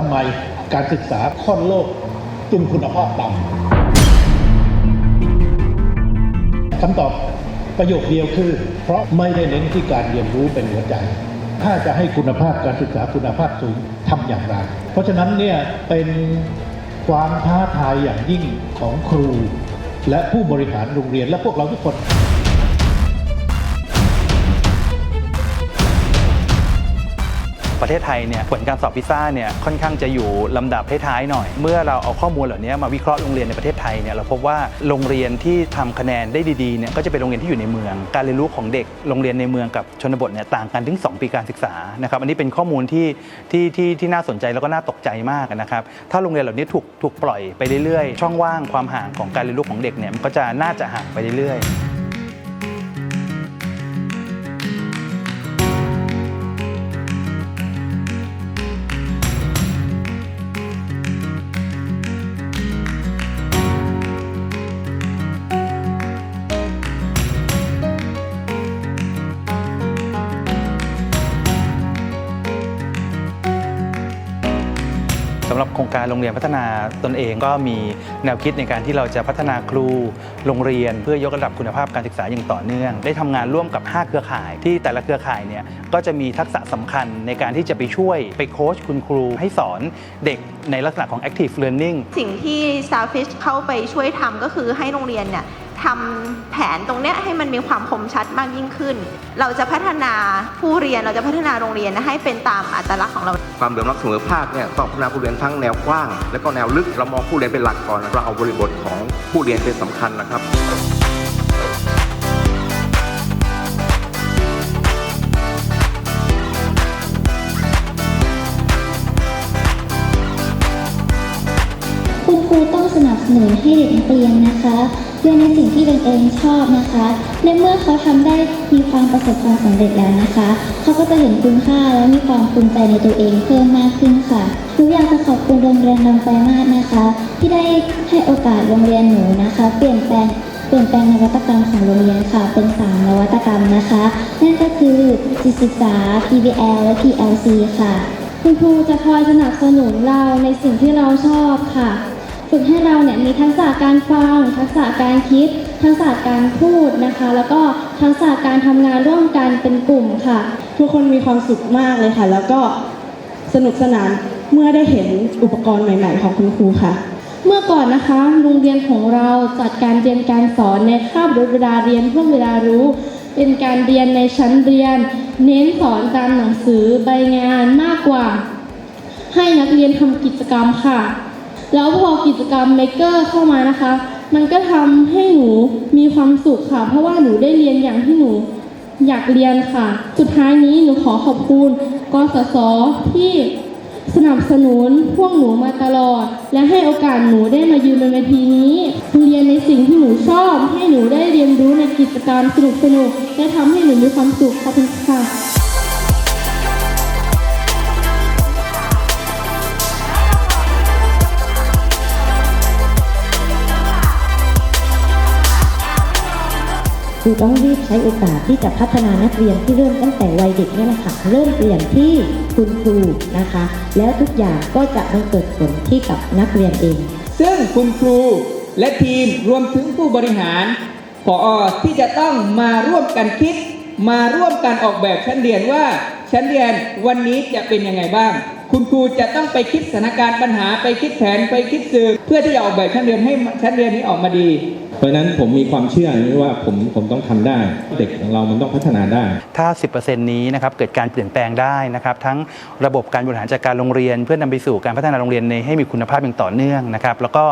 ทำไมการศึกษาค่อนโลกจุมคุณภาพต่ำคำตอบประโยคเดียวคือ เพราะไม่ได้เน้นที่การเรียนรู้เป็นหัวใจ ถ้าจะให้คุณภาพการศึกษาคุณภาพสูงทำอย่างไร เพราะฉะนั้นเนี่ยเป็นความท้าทายอย่างยิ่งของครู และผู้บริหารโรงเรียนและพวกเราทุกคน ประเทศไทยเนี่ยผลการสอบพิซซ่าเนี่ยค่อนข้างจะอยู่ลำดับท้ายๆหน่อย เมื่อเราเอาข้อมูลเหล่านี้มาวิเคราะห์โรงเรียนในประเทศไทยเนี่ยเราพบว่าโรงเรียนที่ทำคะแนนได้ดีๆเนี่ยก็จะเป็นโรงเรียนที่อยู่ในเมือง การเรียนรู้ของเด็กโรงเรียนในเมืองกับชนบทเนี่ยต่างกันถึง 2 ปีการศึกษานะครับอันนี้เป็นข้อมูลที่ที่ที่ที่น่าสนใจแล้วก็น่าตกใจมากนะครับถ้าโรงเรียนเหล่านี้ถูกถูกปล่อยไปเรื่อยๆ ช่องว่างความห่างของการเรียนรู้ของเด็กเนี่ยมันก็จะน่าจะห่างไปเรื่อยๆำหรับโครงการโรงเรียนพัฒนาตนเองก็มีแนวคิดในการที่เราจะพัฒนาครูโรงเรียน เพื่อยกระดับคุณภาพการศึกษาอย่างต่อเนื่อง ได้ทำงานร่วมกับ 5 เครือข่าย ที่แต่ละเครือข่ายเนี่ยก็จะมีทักษะสำคัญในการที่จะไปช่วยไปโค้ชคุณครู ให้สอนเด็กในลักษณะของ active learning สิ่งที่ Starfish เข้าไปช่วยทำก็คือให้โรงเรียนเนี่ยทำแผนตรงเนี้ยให้มันมีความคมชัดมากยิ่งขึ้น เราจะพัฒนาผู้เรียนเราจะพัฒนาโรงเรียนให้เป็นตามอัตลักษณ์ของเรา ความเหลื่อมล้ำเสมอภาคเนี่ยต้องพัฒนาผู้เรียนทั้งแนวกว้าง และก็แนวลึกเรามองผู้เรียนเป็นหลักก่อนเราเอาบริบทของผู้เรียนเป็นสำคัญนะครับคุณครูต้องสนับสนุนให้เด็กนักเรียนนะคะ เรียนในสิ่งที่ตนเองชอบนะคะและเมื่อเขาทำได้มีความประสบความสำเร็จแล้วนะคะ เขาก็จะเห็นคุณค่าและมีความภูมิใจในตัวเองเพิ่มมากขึ้นค่ะหนูอยากจะขอบคุณโรงเรียนลำไยมาศนะคะ ที่ได้ให้โอกาสโรงเรียนหนูนะคะ เปลี่ยนแปลงเปลี่ยนแปลงนวัตกรรมของโรงเรียนค่ะ เป็นสามนวัตกรรมนะคะ นั่นก็คือจิตศึกษา PBL และ PLC ค่ะ คุณครูจะคอยสนับสนุนเราในสิ่งที่เราชอบค่ะ ฝึกให้เราเนี่ยมีทักษะการฟัง ทักษะการคิด ทักษะการพูดนะคะ แล้วก็ทักษะการทำงานร่วมกันเป็นกลุ่มค่ะ ทุกคนมีความสุขมากเลยค่ะ แล้วก็สนุกสนานเมื่อได้เห็นอุปกรณ์ใหม่ ๆ ของคุณครูค่ะ เมื่อก่อนนะคะโรงเรียนของเราจัดการเรียนการสอนในคาบเวลาเรียนช่วงเวลารู้ เป็นการเรียนในชั้นเรียน เน้นสอนตามหนังสือใบงานมากกว่า ให้นักเรียนทำกิจกรรมค่ะ แล้วพอกิจกรรมเมเกอร์เข้ามานะคะ มันก็ทำให้หนูมีความสุขค่ะ เพราะว่าหนูได้เรียนอย่างที่หนูอยากเรียนค่ะ สุดท้ายนี้หนูขอขอบคุณกสศที่สนับสนุนพวกหนูมาตลอด และให้โอกาสหนูได้มายืนบนเวทีนี้ เรียนในสิ่งที่หนูชอบ ให้หนูได้เรียนรู้ในกิจกรรมสนุกๆและทำให้หนูมีความสุขขอบคุณค่ะ ครูต้องรีบใช้โอกาสที่จะพัฒนานักเรียนที่เริ่มตั้งแต่วัยเด็กนี่แหละค่ะเริ่มเปลี่ยนที่คุณครูนะคะ แล้วทุกอย่างก็จะบังเกิดผลที่กับนักเรียนเอง ซึ่งคุณครูและทีมรวมถึงผู้บริหารผอที่จะต้องมาร่วมกันคิด มาร่วมกันออกแบบชั้นเรียนว่าชั้นเรียนวันนี้จะเป็นยังไงบ้าง คุณครูจะต้องไปคิดสถานการณ์ปัญหาไปคิดแผนไปคิดสื่อเพื่อที่จะออกแบบชั้นเรียนให้ชั้นเรียนนี้ออกมาดี เพราะนั้นผมมีความเชื่อนี้ว่าผมผมต้องทำได้ เด็กของเรามันต้องพัฒนาได้ ถ้า 10%นี้นะครับเกิดการเปลี่ยนแปลงได้นะครับทั้งระบบการบริหารจัดการโรงเรียน เพื่อนำไปสู่การพัฒนาโรงเรียนในให้มีคุณภาพอย่างต่อเนื่องนะครับแล้วก็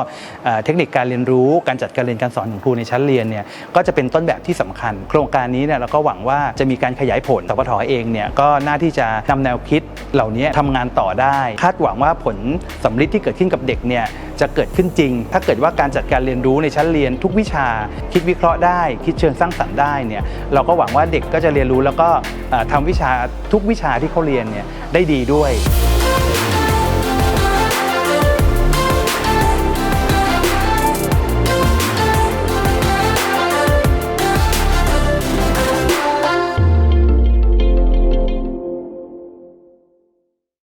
เทคนิคการเรียนรู้การจัดการเรียนการสอนของครูในชั้นเรียนเนี่ยก็จะเป็นต้นแบบที่สำคัญ โครงการนี้เนี่ยเราก็หวังว่าจะมีการขยายผลสปทเองเนี่ยก็น่าที่จะนำแนวคิดเหล่านี้ทำงานต่อได้ คาดหวังว่าผลสำลิดที่เกิดขึ้นกับเด็กเนี่ยจะเกิดขึ้นจริง ถ้าเกิดว่าการจัดการเรียนรู้ในชั้นเรียนทุกวิชา คิดวิเคราะห์ได้ คิดเชิงสร้างสรรค์ได้เนี่ยเราก็หวังว่าเด็กก็จะเรียนรู้แล้วก็เอ่อทำวิชาทุกวิชาที่เขาเรียนเนี่ยได้ดีด้วย